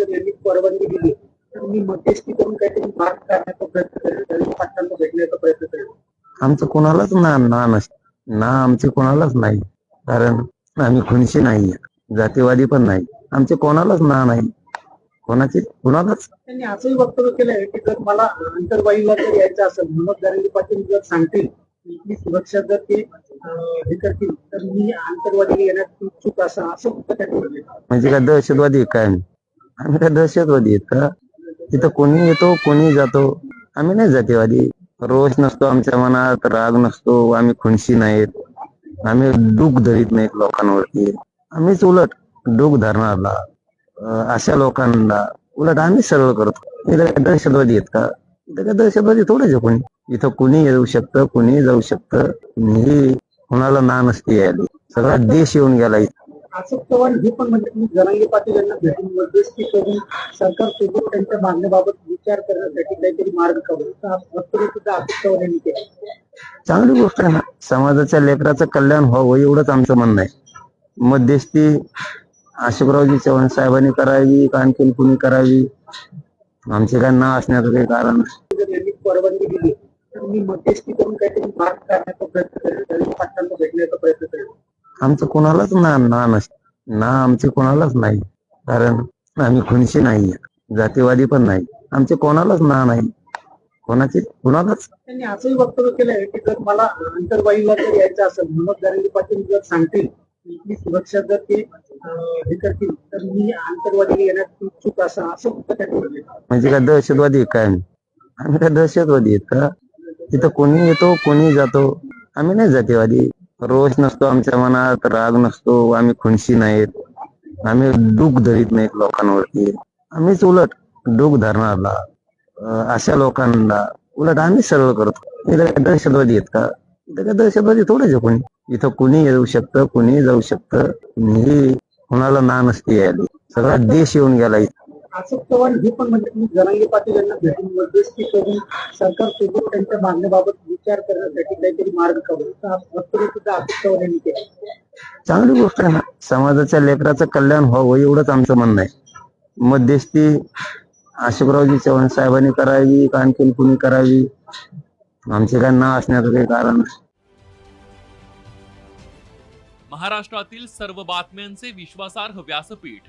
जर यांनी परवानगी दिली तर मी मध्यस्थी करून काहीतरी मार्ग काढण्याचा प्रयत्न करेल दलित पाटलांना भेटण्याचा प्रयत्न करेल. आमचं कोणालाच ना ना नस ना आमचे कोणालाच नाही. कारण आम्ही खुनशी नाही. जातीवादी पण नाही. आमचे कोणालाच ना नाही. कोणाची कोणालाच? त्यांनी असंही वक्तव्य केलं आहे की जर मला आंतरवाईला जर यायचं असेल मनोज दारंगे पाटील जर सांगतील इथली सुरक्षा जर ते हे करतील तर मी आंतरवादी येण्यात इच्छुक असं असं. म्हणजे काय दहशतवादी आहे काय? आम्ही काय दहशतवादी आहेत का? तिथं कोणी येतो कोणी जातो. आम्ही नाही जातीवादी. रोष नसतो आमच्या मनात राग नसतो आम्ही खुणशी नाहीत. आम्ही दुःख धरीत नाहीत लोकांवरती. आम्हीच उलट दुःख धरणारला अशा लोकांना उलट आम्ही सरळ करतो. इथं काय दहशतवादी आहेत का? इथं काय दहशतवादी थोडेच आहे कोणी. इथं कुणी येऊ शकतं कुणी जाऊ शकतं. कुणीही कुणाला ना नसते यायला. सगळा देश येऊन गेला इथं. अशोक चव्हाण हे पण म्हणजे मी जरांगे पाटील यांना भेटून मध्यस्थी करून सरकारसोबत त्यांच्या मागण्याबाबत विचार करण्यासाठी काहीतरी मार्ग काढू सुद्धा अशोक चव्हाण यांनी केलं. चांगली गोष्ट आहे ना समाजाच्या लेकराचं कल्याण व्हावं एवढंच आमचं म्हणणं आहे. मध्यस्थी अशोकरावजी चव्हाण साहेबांनी करावी का आणखीन कुणी करावी? आमचे काय नाव असण्याचं काही कारण नाही. जर यांनी परवानगी दिली तर मी मध्यस्थी करून काहीतरी मार्ग काढण्याचा प्रयत्न करेल पाटलांना भेटण्याचा प्रयत्न करेल आमचं कोणालाच ना ना नस ना आमचे कोणालाच नाही. कारण आम्ही खुनशी नाही. जातीवादी पण नाही. आमचे कोणालाच ना नाही. कोणाची कोणालाच. त्यांनी असंही वक्तव्य केलं आहे की जर मला आंतरवाईला जर यायचं असेल मनोज दारंगे पाटील जर सांगतील इथली सुरक्षा जर ते हे करतील तर मी आंतरवादी येण्यात इच्छुक असं असं. म्हणजे काय दहशतवादी आहे काय? आम्ही आम्ही काय दहशतवादी आहेत का? तिथं कोणी येतो कोणी जातो. आम्ही नाही जातीवादी. रोष नसतो आमच्या मनात राग नसतो आम्ही खुनशी नाहीत. आम्ही दुःख धरीत नाहीत लोकांवरती. आम्हीच उलट दुःख धरणारला. अशा लोकांना उलट आम्ही सरळ करतो. इथं काय दहशतवादी आहेत का? इथं काय दहशतवादी थोडेच आहे कोणी. इथं कुणी येऊ शकतं कुणी जाऊ शकतं. कुणीही कुणाला ना नसते यायला. सगळा देश येऊन गेला इथं. अशोक चव्हाण हे पण म्हणजे मी जरांगे पाटील यांना भेटून मध्यस्थी करून सरकारसोबत त्यांच्या मागण्याबाबत विचार करण्यासाठी काहीतरी मार्ग काढू असं वक्तव्य सुद्धा अशोक चव्हाण यांनी केलं. चांगली गोष्ट आहे ना समाजाच्या लेकराचं कल्याण व्हावं एवढंच आमचं म्हणणं आहे. मध्यस्थी अशोकरावजी चव्हाण साहेबांनी करावी का आणखीन कुणी करावी? आमचे काय नाव असण्याचं काही कारण नाही. महाराष्ट्रातील सर्व बातम्यांचे विश्वासार्ह व्यासपीठ.